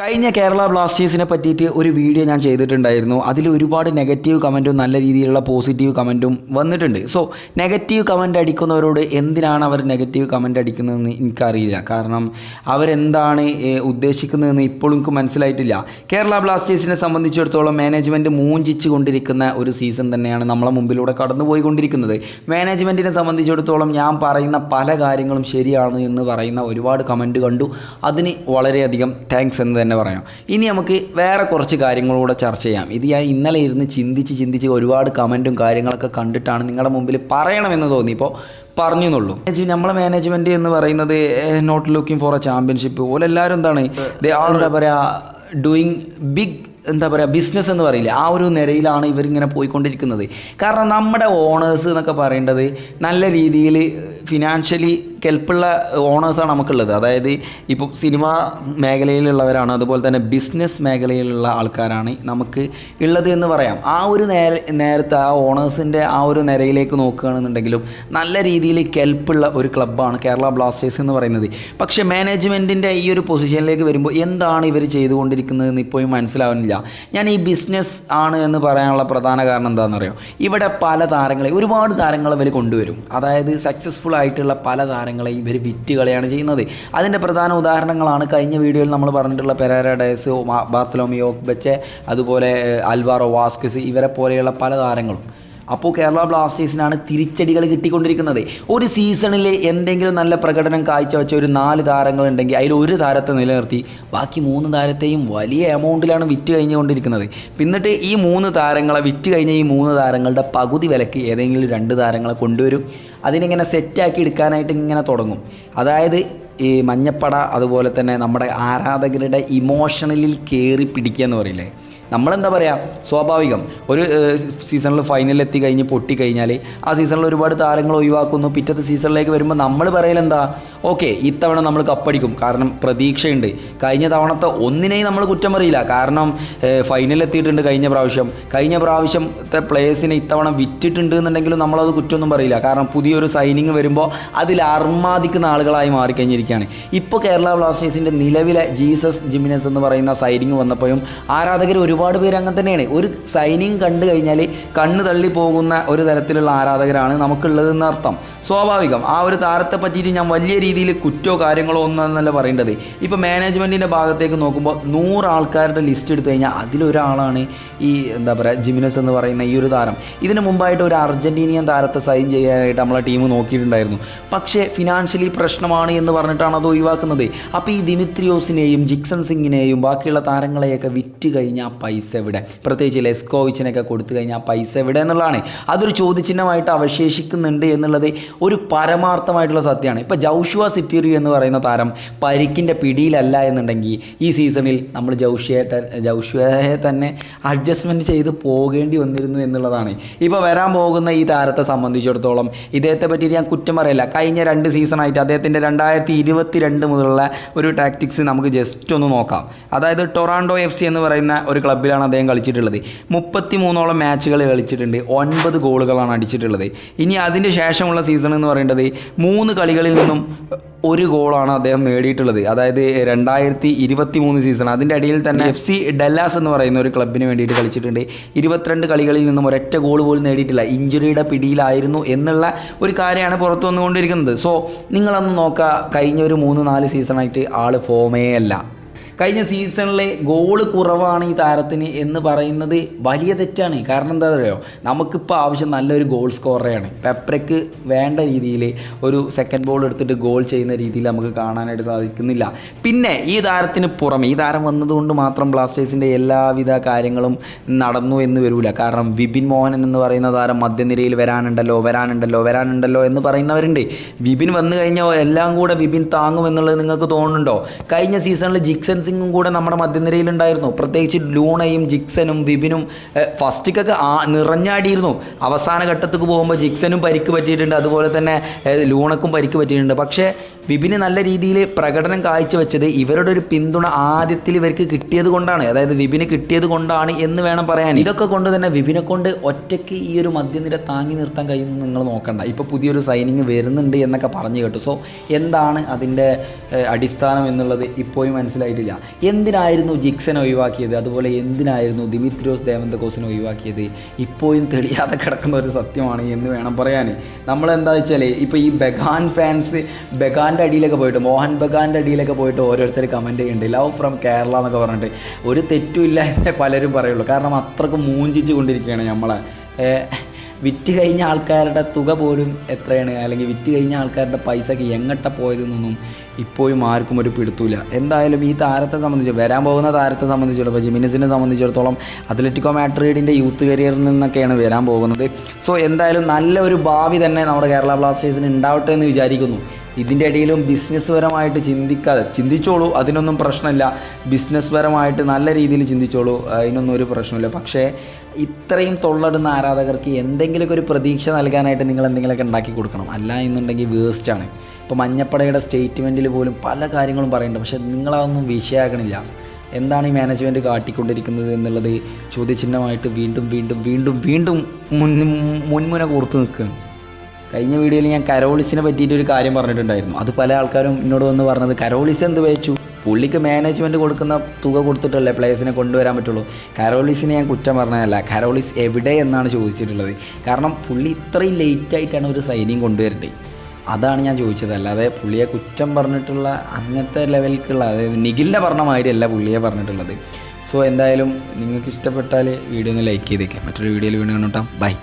കഴിഞ്ഞ കേരള ബ്ലാസ്റ്റേഴ്സിനെ പറ്റിയിട്ട് ഒരു വീഡിയോ ഞാൻ ചെയ്തിട്ടുണ്ടായിരുന്നു. അതിൽ ഒരുപാട് നെഗറ്റീവ് കമന്റും നല്ല രീതിയിലുള്ള പോസിറ്റീവ് കമന്റും വന്നിട്ടുണ്ട്. സോ നെഗറ്റീവ് കമന്റ് അടിക്കുന്നവരോട് എന്തിനാണ് അവർ നെഗറ്റീവ് കമന്റ് അടിക്കുന്നതെന്ന് എനിക്കറിയില്ല. കാരണം അവരെന്താണ് ഉദ്ദേശിക്കുന്നതെന്ന് ഇപ്പോഴും എനിക്ക് മനസ്സിലായിട്ടില്ല. കേരള ബ്ലാസ്റ്റേഴ്സിനെ സംബന്ധിച്ചിടത്തോളം മാനേജ്മെന്റ് മൂഞ്ചിച്ച് കൊണ്ടിരിക്കുന്ന ഒരു സീസൺ തന്നെയാണ് നമ്മളെ മുമ്പിലൂടെ കടന്നുപോയിക്കൊണ്ടിരിക്കുന്നത്. മാനേജ്മെന്റിനെ സംബന്ധിച്ചിടത്തോളം ഞാൻ പറയുന്ന പല കാര്യങ്ങളും ശരിയാണ് എന്ന് പറയുന്ന ഒരുപാട് കമന്റ് കണ്ടു. അതിന് വളരെയധികം താങ്ക്സ് എന്ന് തന്നെ പറയാം. ഇനി നമുക്ക് വേറെ കുറച്ച് കാര്യങ്ങളൂടെ ചർച്ച ചെയ്യാം. ഇത് ഞാൻ ഇന്നലെ ഇരുന്ന് ചിന്തിച്ച് ചിന്തിച്ച് ഒരുപാട് കമന്റും കാര്യങ്ങളൊക്കെ കണ്ടിട്ടാണ് നിങ്ങളുടെ മുമ്പിൽ പറയണമെന്ന് തോന്നിയപ്പോൾ പറഞ്ഞു എന്നുള്ളൂ. നമ്മളെ മാനേജ്മെന്റ് എന്ന് പറയുന്നത് not looking for a championship ഓലെല്ലാവരും എന്താണ് എന്താ പറയുക ഡൂയിങ് ബിഗ് എന്താ പറയുക ബിസിനസ് എന്ന് പറയില്ല ആ ഒരു നിലയിലാണ് ഇവരിങ്ങനെ പോയിക്കൊണ്ടിരിക്കുന്നത്. കാരണം നമ്മുടെ ഓണേഴ്സ് എന്നൊക്കെ പറയേണ്ടത് നല്ല രീതിയിൽ ഫിനാൻഷ്യലി കെൽപ്പുള്ള ഓണേഴ്സാണ് നമുക്കുള്ളത്. അതായത് ഇപ്പോൾ സിനിമ മേഖലയിലുള്ളവരാണ് അതുപോലെ തന്നെ ബിസിനസ് മേഖലയിലുള്ള ആൾക്കാരാണ് നമുക്ക് ഉള്ളത് എന്ന് പറയാം. ആ ഒരു നേര നേരത്തെ ആ ഓണേഴ്സിന്റെ ആ ഒരു നിരയിലേക്ക് നോക്കുകയാണെന്നുണ്ടെങ്കിലും നല്ല രീതിയിൽ കെൽപ്പുള്ള ഒരു ക്ലബ്ബാണ് കേരള ബ്ലാസ്റ്റേഴ്സ് എന്ന് പറയുന്നത്. പക്ഷേ മാനേജ്മെന്റിന്റെ ഈ ഒരു പൊസിഷനിലേക്ക് വരുമ്പോൾ എന്താണ് ഇവർ ചെയ്തുകൊണ്ടിരിക്കുന്നതെന്ന് ഇപ്പോഴും മനസ്സിലാവുന്നില്ല. ഞാൻ ഈ ബിസിനസ് ആണ് എന്ന് പറയാനുള്ള പ്രധാന കാരണം എന്താണെന്ന് അറിയാം? ഇവിടെ പല താരങ്ങളെ ഒരുപാട് താരങ്ങൾ ഇവർ കൊണ്ടുവരും. അതായത് സക്സസ്ഫുൾ ആയിട്ടുള്ള പല താരങ്ങളെയും ഇവർ വിറ്റ് കളയാണ് ചെയ്യുന്നത്. അതിന്റെ പ്രധാന ഉദാഹരണങ്ങളാണ് കഴിഞ്ഞ വീഡിയോയിൽ നമ്മൾ പറഞ്ഞിട്ടുള്ള പെരാര ഡയസ് ബാർത്തലോമിയോ അതുപോലെ അൽവാറോ വാസ്കസ് ഇവരെ പോലെയുള്ള പല താരങ്ങളും. അപ്പോൾ കേരള ബ്ലാസ്റ്റേഴ്സിനാണ് തിരിച്ചടികൾ കിട്ടിക്കൊണ്ടിരിക്കുന്നത്. ഒരു സീസണിൽ എന്തെങ്കിലും നല്ല പ്രകടനം കാഴ്ചവെച്ച ഒരു നാല് താരങ്ങളുണ്ടെങ്കിൽ അതിൽ ഒരു താരത്തെ നിലനിർത്തി. ബാക്കി മൂന്ന് താരത്തെയും വലിയ എമൗണ്ടിലാണ് വിറ്റ് കഴിഞ്ഞുകൊണ്ടിരിക്കുന്നത്. പിന്നിട്ട് ഈ മൂന്ന് താരങ്ങളെ വിറ്റ് കഴിഞ്ഞ ഈ മൂന്ന് താരങ്ങളുടെ പകുതി വിലക്ക് ഏതെങ്കിലും രണ്ട് താരങ്ങളെ കൊണ്ടുവരും. അതിനിങ്ങനെ സെറ്റാക്കി എടുക്കാനായിട്ട് ഇങ്ങനെ തുടങ്ങും. അതായത് ഈ മഞ്ഞപ്പട അതുപോലെ തന്നെ നമ്മുടെ ആരാധകരുടെ ഇമോഷണലിൽ കയറി പിടിക്കുക എന്ന് പറയില്ലേ? നമ്മളെന്താ പറയുക സ്വാഭാവികം. ഒരു സീസണിൽ ഫൈനലിൽ എത്തി കഴിഞ്ഞ് പൊട്ടിക്കഴിഞ്ഞാൽ ആ സീസണിൽ ഒരുപാട് താരങ്ങൾ ഒഴിവാക്കുന്നു. പിറ്റത്തെ സീസണിലേക്ക് വരുമ്പോൾ നമ്മൾ പറയലെന്താ? ഓക്കെ ഇത്തവണ നമ്മൾ കപ്പടിക്കും. കാരണം പ്രതീക്ഷയുണ്ട്. കഴിഞ്ഞ തവണത്തെ ഒന്നിനെയും നമ്മൾ കുറ്റം പറയില്ല. കാരണം ഫൈനലിൽ എത്തിയിട്ടുണ്ട് കഴിഞ്ഞ പ്രാവശ്യം. കഴിഞ്ഞ പ്രാവശ്യത്തെ പ്ലേയേഴ്സിനെ ഇത്തവണ വിറ്റിട്ടുണ്ട് എന്നുണ്ടെങ്കിലും നമ്മളത് കുറ്റമൊന്നും പറയില്ല. കാരണം പുതിയൊരു സൈനിങ് വരുമ്പോൾ അതിൽ അർമാദിക്കുന്ന ആളുകളായി മാറിക്കഴിഞ്ഞിരിക്കുകയാണ്. ഇപ്പോൾ കേരള ബ്ലാസ്റ്റേഴ്സിന്റെ നിലവിലെ ജീസസ് ജിമിനസ് എന്ന് പറയുന്ന സൈനിങ് വന്നപ്പോഴും ആരാധകർ ഒരുപാട് പേര് അങ്ങനെ തന്നെയാണ്. ഒരു സൈനിങ് കണ്ടു കഴിഞ്ഞാൽ കണ്ണ് തള്ളി പോകുന്ന ഒരു തരത്തിലുള്ള ആരാധകരാണ് നമുക്കുള്ളതെന്ന് അർത്ഥം സ്വാഭാവികം. ആ ഒരു താരത്തെ പറ്റിയിട്ട് ഞാൻ വലിയ രീതിയിൽ കുറ്റോ കാര്യങ്ങളോ ഒന്നല്ല പറയേണ്ടത്. ഇപ്പോൾ മാനേജ്മെന്റിന്റെ ഭാഗത്തേക്ക് നോക്കുമ്പോൾ നൂറ് ആൾക്കാരുടെ ലിസ്റ്റ് എടുത്തു കഴിഞ്ഞാൽ അതിലൊരാളാണ് ഈ എന്താ പറയുക ജിമിനസ് എന്ന് പറയുന്ന ഈ ഒരു താരം. ഇതിന് മുമ്പായിട്ട് ഒരു അർജന്റീനിയൻ താരത്തെ സൈൻ ചെയ്യാനായിട്ട് നമ്മളെ ടീം നോക്കിയിട്ടുണ്ടായിരുന്നു. പക്ഷേ ഫിനാൻഷ്യലി പ്രശ്നമാണ് എന്ന് പറഞ്ഞിട്ടാണ് അത് ഒഴിവാക്കുന്നത്. അപ്പോൾ ഈ ദിമിത്രിയോസിനെയും ജിക്സൺ സിംഗിനെയും ബാക്കിയുള്ള താരങ്ങളെയൊക്കെ വിറ്റ് കഴിഞ്ഞാൽ പൈസ എവിടെ? പ്രത്യേകിച്ച് ലെസ്കോവിച്ചിനൊക്കെ കൊടുത്തു കഴിഞ്ഞാൽ പൈസ എവിടെ എന്നുള്ളതാണ്. അതൊരു ചോദ്യചിഹ്നമായിട്ട് അവശേഷിക്കുന്നുണ്ട് എന്നുള്ളത് ഒരു പരമാർത്ഥമായിട്ടുള്ള സത്യമാണ്. ഇപ്പോൾ ജൗഷുവ സിറ്റീറിയോ എന്ന് പറയുന്ന താരം പരിക്കിന്റെ പിടിയിലല്ല എന്നുണ്ടെങ്കിൽ ഈ സീസണിൽ നമ്മൾ ജൗഷിയെ ജൗഷുവയെ തന്നെ അഡ്ജസ്റ്റ്മെന്റ് ചെയ്ത് പോകേണ്ടി വന്നിരുന്നു എന്നുള്ളതാണ്. ഇപ്പോൾ വരാൻ പോകുന്ന ഈ താരത്തെ സംബന്ധിച്ചിടത്തോളം ഇദ്ദേഹത്തെ പറ്റി ഞാൻ കുറ്റം പറയില്ല. കഴിഞ്ഞ രണ്ട് സീസണായിട്ട് അദ്ദേഹത്തിന്റെ രണ്ടായിരത്തി ഇരുപത്തി രണ്ട് മുതലുള്ള ഒരു ടാക്ടിക്സ് നമുക്ക് ജസ്റ്റ് ഒന്ന് നോക്കാം. അതായത് ടൊറാൻഡോ എഫ് സി എന്ന് പറയുന്ന ഒരു ക്ലബ്ബിലാണ് അദ്ദേഹം കളിച്ചിട്ടുള്ളത്. മുപ്പത്തി മൂന്നോളം മാച്ചുകൾ കളിച്ചിട്ടുണ്ട്. ഒൻപത് ഗോളുകളാണ് അടിച്ചിട്ടുള്ളത്. ഇനി അതിന്റെ ശേഷമുള്ള സീസൺ എന്ന് പറയേണ്ടത് മൂന്ന് കളികളിൽ നിന്നും ഒരു ഗോളാണ് അദ്ദേഹം നേടിയിട്ടുള്ളത്. അതായത് രണ്ടായിരത്തി ഇരുപത്തി മൂന്ന് സീസൺ അതിന്റെ ഇടയിൽ തന്നെ എഫ് സി ഡെല്ലാസ് എന്ന് പറയുന്ന ഒരു ക്ലബിന് വേണ്ടിയിട്ട് കളിച്ചിട്ടുണ്ട്. ഇരുപത്തിരണ്ട് കളികളിൽ നിന്നും ഒരൊറ്റ ഗോൾ പോലും നേടിയിട്ടില്ല. ഇഞ്ചുറിയുടെ പിടിയിലായിരുന്നു എന്നുള്ള ഒരു കാര്യമാണ് പുറത്തു വന്നുകൊണ്ടിരിക്കുന്നത്. സോ നിങ്ങളൊന്ന് നോക്കുക കഴിഞ്ഞ ഒരു മൂന്ന് നാല് സീസണായിട്ട് ആൾ ഫോമേ അല്ല. കഴിഞ്ഞ സീസണിലെ ഗോൾ കുറവാണ് ഈ താരത്തിന് എന്ന് പറയുന്നത് വലിയ തെറ്റാണ്. കാരണം എന്താ പറയുക നമുക്കിപ്പോൾ ആവശ്യം നല്ലൊരു ഗോൾ സ്കോറേയാണ് പെപ്രയ്ക്ക് വേണ്ട രീതിയിൽ ഒരു സെക്കൻഡ് ബോൾ എടുത്തിട്ട് ഗോൾ ചെയ്യുന്ന രീതിയിൽ നമുക്ക് കാണാനായിട്ട് സാധിക്കുന്നില്ല. പിന്നെ ഈ താരത്തിന് പുറമെ ഈ താരം വന്നതുകൊണ്ട് മാത്രം ബ്ലാസ്റ്റേഴ്സിന്റെ എല്ലാവിധ കാര്യങ്ങളും നടന്നു എന്ന് വരില്ല കാരണം വിപിൻ മോഹനൻ എന്ന് പറയുന്ന താരം മധ്യനിരയിൽ വരാനുണ്ടല്ലോ വരാനുണ്ടല്ലോ വരാനുണ്ടല്ലോ എന്ന് പറയുന്നവരുണ്ട്. വിപിൻ വന്നു കഴിഞ്ഞാൽ എല്ലാം കൂടെ വിപിൻ താങ്ങുമെന്നുള്ളത് നിങ്ങൾക്ക് തോന്നുന്നുണ്ടോ? കഴിഞ്ഞ സീസണിൽ ജിക്സൺ സിംഗും കൂടെ നമ്മുടെ മധ്യനിരയിലുണ്ടായിരുന്നു. പ്രത്യേകിച്ച് ലൂണയും ജിക്സനും വിപിനും ഫസ്റ്റിക്കൊക്കെ ആ നിറഞ്ഞാടിയിരുന്നു. അവസാന ഘട്ടത്തേക്ക് പോകുമ്പോൾ ജിക്സനും പരിക്ക് പറ്റിയിട്ടുണ്ട്. അതുപോലെ തന്നെ ലൂണക്കും പരിക്ക് പറ്റിയിട്ടുണ്ട്. പക്ഷേ വിപിന് നല്ല രീതിയിൽ പ്രകടനം കാഴ്ചവെച്ചത് ഇവരുടെ ഒരു പിന്തുണ ആദ്യത്തിൽ ഇവർക്ക് കിട്ടിയത് കൊണ്ടാണ്. അതായത് വിപിന് കിട്ടിയത് കൊണ്ടാണ് എന്ന് വേണം പറയാൻ. ഇതൊക്കെ കൊണ്ട് തന്നെ വിപിനെ കൊണ്ട് ഒറ്റയ്ക്ക് ഈ ഒരു മധ്യനിര താങ്ങി നിർത്താൻ കഴിയുന്നത് നിങ്ങൾ നോക്കണ്ട. ഇപ്പോൾ പുതിയൊരു സൈനിങ് വരുന്നുണ്ട് എന്നൊക്കെ പറഞ്ഞു കേട്ടു. സോ എന്താണ് അതിന്റെ അടിസ്ഥാനം എന്നുള്ളത് ഇപ്പോഴും മനസ്സിലായിട്ടില്ല. എന്തിനായിരുന്നു ജിക്സനെ ഒഴിവാക്കിയത്? അതുപോലെ എന്തിനായിരുന്നു ദിമിത്രിയോസ് ദേവന്തകോസിനെ ഒഴിവാക്കിയത്? ഇപ്പോഴും തെളിയാതെ കിടക്കുന്ന ഒരു സത്യമാണ് എന്ന് വേണം പറയാൻ നമ്മളെന്താ വെച്ചാൽ ഇപ്പോൾ ഈ ബഗാൻ ഫാൻസ് ബഗാന്റെ അടിയിലൊക്കെ പോയിട്ട് മോഹൻ ബഗാന്റെ അടിയിലൊക്കെ പോയിട്ട് ഓരോരുത്തർ കമന്റ് ചെയ്യുന്നുണ്ട്. ലവ് ഫ്രം കേരള എന്നൊക്കെ പറഞ്ഞിട്ട്. ഒരു തെറ്റുമില്ല എന്നേ പലരും പറയുള്ളൂ. കാരണം അത്രയ്ക്ക് മൂഞ്ചിച്ച് കൊണ്ടിരിക്കുകയാണ് നമ്മളെ വിറ്റ് കഴിഞ്ഞ ആൾക്കാരുടെ തുക പോലും എത്രയാണ്? അല്ലെങ്കിൽ വിറ്റ് കഴിഞ്ഞ ആൾക്കാരുടെ പൈസക്ക് എങ്ങട്ട പോയതെന്നൊന്നും ഇപ്പോഴും ആർക്കും ഒരു പിടുത്തൂല എന്തായാലും ഈ താരത്തെ സംബന്ധിച്ച് വരാൻ പോകുന്ന താരത്തെ സംബന്ധിച്ചിടത്തോളം ഇപ്പോൾ ജിമിനിസിനെ സംബന്ധിച്ചിടത്തോളം അത്ലറ്റിക്കോ മാട്രീഡിന്റെ യൂത്ത് കരിയറിൽ നിന്നൊക്കെയാണ് വരാൻ പോകുന്നത്. സോ എന്തായാലും നല്ല ഒരു ഭാവി തന്നെ നമ്മുടെ കേരള ബ്ലാസ്റ്റേഴ്സിന് ഉണ്ടാവട്ടെ എന്ന് വിചാരിക്കുന്നു. ഇതിന്റെ ഇടയിലും ബിസിനസ് പരമായിട്ട് ചിന്തിക്കാതെ ചിന്തിച്ചോളൂ അതിനൊന്നും പ്രശ്നമില്ല. ബിസിനസ് പരമായിട്ട് നല്ല രീതിയിൽ ചിന്തിച്ചോളൂ അതിനൊന്നും ഒരു പ്രശ്നമില്ല. പക്ഷേ ഇത്രയും തൊള്ളടുന്ന ആരാധകർക്ക് എന്തെങ്കിലുമൊക്കെ ഒരു പ്രതീക്ഷ നൽകാനായിട്ട് നിങ്ങൾ എന്തെങ്കിലുമൊക്കെ ഉണ്ടാക്കി കൊടുക്കണം. അല്ല എന്നുണ്ടെങ്കിൽ വേസ്റ്റാണ് ഇപ്പോൾ മഞ്ഞപ്പടയുടെ സ്റ്റേറ്റ്മെന്റിൽ പോലും പല കാര്യങ്ങളും പറയുന്നുണ്ട്. പക്ഷേ നിങ്ങളതൊന്നും വിഷയമാക്കണില്ല എന്താണ് ഈ മാനേജ്മെന്റ് കാട്ടിക്കൊണ്ടിരിക്കുന്നത് എന്നുള്ളത് ചോദ്യചിഹ്നമായിട്ട് വീണ്ടും വീണ്ടും വീണ്ടും വീണ്ടും മുൻ മുൻമുന കോർത്ത് നിൽക്കുകയാണ്. കഴിഞ്ഞ വീഡിയോയിൽ ഞാൻ കരോളിസിനെ പറ്റിയിട്ട് ഒരു കാര്യം പറഞ്ഞിട്ടുണ്ടായിരുന്നു. അത് പല ആൾക്കാരും എന്നോട് വന്ന് പറഞ്ഞത് കരോളിസ് എന്ത് വെച്ചു? പുള്ളിക്ക് മാനേജ്മെന്റ് കൊടുക്കുന്ന തുക കൊടുത്തിട്ടല്ലേ പ്ലേയേഴ്സിനെ കൊണ്ടുവരാൻ പറ്റുള്ളൂ? കരോളിസിനെ ഞാൻ കുറ്റം പറഞ്ഞതല്ല കരോളിസ് എവിടെ എന്നാണ് ചോദിച്ചിട്ടുള്ളത്. കാരണം പുള്ളി ഇത്രയും ലേറ്റായിട്ടാണ് ഒരു സൈനിങ് കൊണ്ടുവരേണ്ടത്. അതാണ് ഞാൻ ചോദിച്ചത്. അല്ലാതെ പുള്ളിയെ കുറ്റം പറഞ്ഞിട്ടുള്ള അങ്ങനത്തെ ലെവലിലേക്കുള്ള അതായത് നിഖിലിനെ പറഞ്ഞ മാതിരിയല്ല പുള്ളിയെ പറഞ്ഞിട്ടുള്ളത്. സോ എന്തായാലും നിങ്ങൾക്ക് ഇഷ്ടപ്പെട്ടാൽ വീഡിയോ ഒന്ന് ലൈക്ക് ചെയ്തേക്കാം. മറ്റൊരു വീഡിയോയിൽ വീണ്ടും കണ്ടോട്ടാം ബൈ